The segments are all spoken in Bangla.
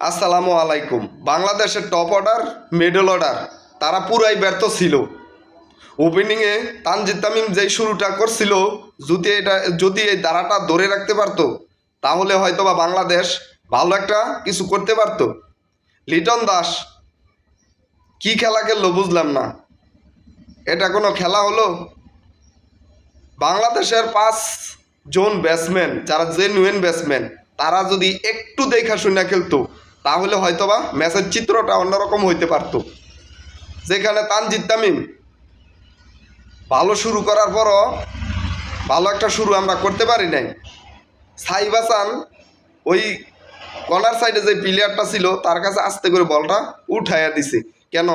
আসসালামু আলাইকুম। বাংলাদেশের টপ অর্ডার মিডল অর্ডার তারা পুরাই ব্যর্থ ছিল। ওপেনিংয়ে তানজিদ তামিম যেই শুরুটা করছিল, যদি এটা, যদি এই ধারাটা ধরে রাখতে পারতো, তাহলে হয়তো বা বাংলাদেশ ভালো একটা কিছু করতে পারতো। লিটন দাস, কি খেলা খেললো বুঝলাম না। এটা কোনো খেলা হলো? বাংলাদেশের পাঁচ জন ব্যাটসম্যান যারা জেনুইন ব্যাটসম্যান তারা যদি একটু দেখা শুনে খেলতো তাহলে হয়তোবা ম্যাচের চিত্রটা অন্যরকম হইতে পারতো। যেখানে তানজিদ তামিম, ভালো শুরু করার পরও ভালো একটা শুরু আমরা করতে পারি নাই। সাইবাসান ওই কর্নার সাইডে যে প্লেয়ারটা ছিল, তার কাছে আস্তে করে বলটা উঠাইয়া দিছে। কেন?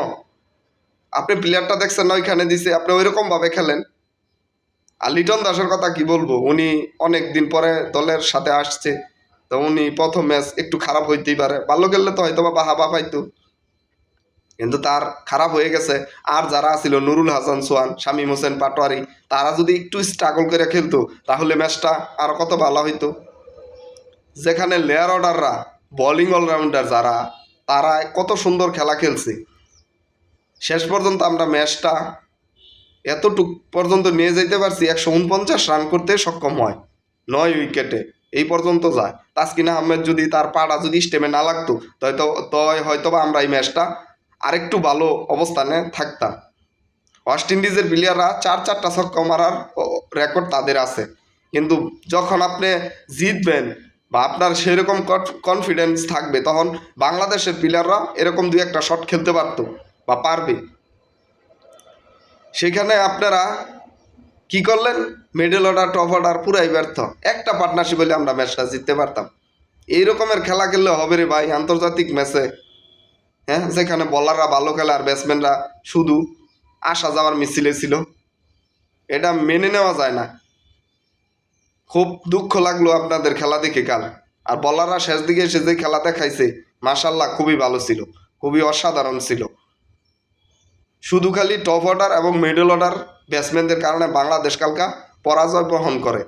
আপনি প্লেয়ারটা দেখছেন না, ওইখানে দিছে, আপনি ওইরকমভাবে খেলেন। আর লিটন দাসের কথা কি বলব? উনি অনেক দিন পরে দলের সাথে আসছে। তো উনি প্রথম ম্যাচ একটু খারাপ হইতেই পারে। ভালো খেললে তো হয়তো বা বাহাবা পাইতো। কিন্তু তার খারাপ হয়ে গেছে। আর যারা ছিল নুরুল হাসান সোয়ান শামীম হোসেন, পাটোয়ারি, তারা যদি একটু স্ট্রাগল করে খেলতো, তাহলে ম্যাচটা আরও কত ভালো হইতো। যেখানে লেয়ার অর্ডাররা বোলিং অলরাউন্ডার যারা, তারা কত সুন্দর খেলা খেলছে। শেষ পর্যন্ত আমরা ম্যাচটা এতটুক পর্যন্ত নিয়ে যেতে পারছি, একশো উনপঞ্চাশ রান করতে সক্ষম হয়, নয় উইকেটে এই পর্যন্ত যায়। তাসকিন আহমেদ যদি তার পাটা যদি স্টেমে না লাগতো, হয়তো, তয় হয়তো বা আমরা এই ম্যাচটা আরেকটু ভালো অবস্থানে থাকতাম। ওয়েস্ট ইন্ডিজের প্লেয়াররা চার চারটা ছক্কা মারার রেকর্ড তাদের আছে। কিন্তু যখন আপনি জিতবেন বা আপনার সেরকম কনফিডেন্স থাকবে, তখন বাংলাদেশের প্লেয়াররা এরকম দুই একটা শট খেলতে পারতো বা পারবে। সেখানে আপনারা কি করলেন? মিডল অর্ডার টপ অর্ডার পুরাই ব্যর্থ। একটা পার্টনারশিপ হলে আমরা ম্যাচটা জিততে পারতাম। এই রকমের খেলা খেললে হবে রে ভাই, আন্তর্জাতিক ম্যাচে হ্যাঁ যেখানে বলাররা ভালো খেলে আর ব্যাটসম্যানরা শুধু আসা যাওয়ার মিছিলে ছিল। এটা মেনে নেওয়া যায় না। খুব দুঃখ লাগল আপনাদের খেলা দেখে কাল। আর বলাররা শেষ দিকে এসে যে খেলা দেখাইছে মাসাল্লাহ খুবই ভালো ছিল। খুবই অসাধারণ ছিল। শুধু খালি টপ অর্ডার এবং মিডল অর্ডার ব্যাটসম্যানদের কারণে বাংলাদেশ কালকা পরাজয় বহন করে।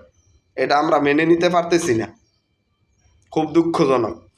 এটা আমরা মেনে নিতে পারতেছি না। খুব দুঃখজনক।